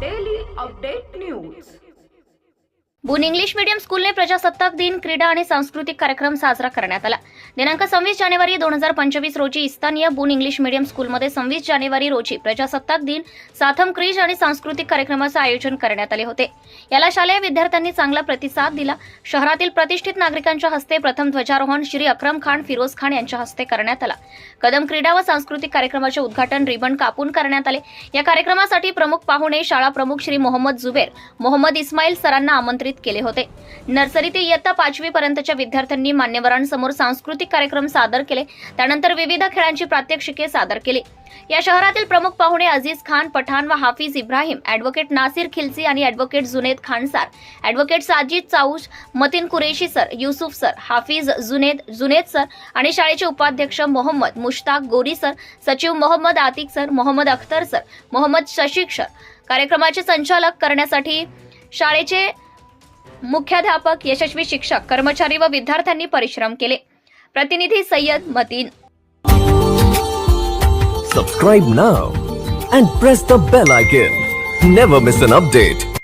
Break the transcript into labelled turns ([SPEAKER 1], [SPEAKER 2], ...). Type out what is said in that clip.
[SPEAKER 1] daily update news.
[SPEAKER 2] बुन English medium स्कूलने प्रजासत्ताक दिन क्रीडा आणि सांस्कृतिक कार्यक्रम साजरा करण्यात आला. दिनांक सव्वीस जानेवारी दोन हजार पंचवीस रोजी इस्तानिया बुन इंग्लिश मीडियम स्कूलमध्ये सव्वीस जानेवारी रोजी प्रजासत्ताक दिन साथम क्रीज आणि सांस्कृतिक कार्यक्रमाचं आयोजन करण्यात आले होते. याला शालेय विद्यार्थ्यांनी चांगला प्रतिसाद दिला. शहरातील प्रतिष्ठित नागरिकांच्या हस्ते प्रथम ध्वजारोहण श्री अक्रम खान फिरोज खान यांच्या हस्ते करण्यात आला. कदम क्रीडा व सांस्कृतिक कार्यक्रमाचे उद्घाटन रिबन कापून करण्यात आले. या कार्यक्रमासाठी प्रमुख पाहुणे शाळा प्रमुख श्री मोहम्मद जुबेर मोहम्मद इस्माईल सरांना आमंत्रित केले होते. नर्सरी ते इयत्ता पाचवी पर्यंतच्या विद्यार्थ्यांनी मान्यवरांसमोर सांस्कृतिक कार्यक्रम सादर केले. त्यानंतर विविध खेळांची प्रात्यक्षिके सादर केली. या शहरातील प्रमुख पाहुणे अजीज खान पठाण व हाफिज इब्राहिम ॲडव्होकेट नासिर खिलसी आणि advocate Junaid Khan sir advocate Sajid Chaush Matin Qureshi sir Yusuf sir Hafiz Junaid Junaid sir आणि शाळेचे उपाध्यक्ष मोहम्मद मुश्ताक गोरी सर सचिव Mohammad Atiq sir Mohammad Akhtar sir Mohammad Shashik sir. कार्यक्रमाचे संचालक करण्यासाठी शाळेचे मुख्याध्यापक यशस्वी शिक्षक कर्मचारी व विद्यार्थ्यांनी परिश्रम केले. प्रतिनिधी Sayyad Matin.
[SPEAKER 3] Subscribe now and press the bell icon never miss an update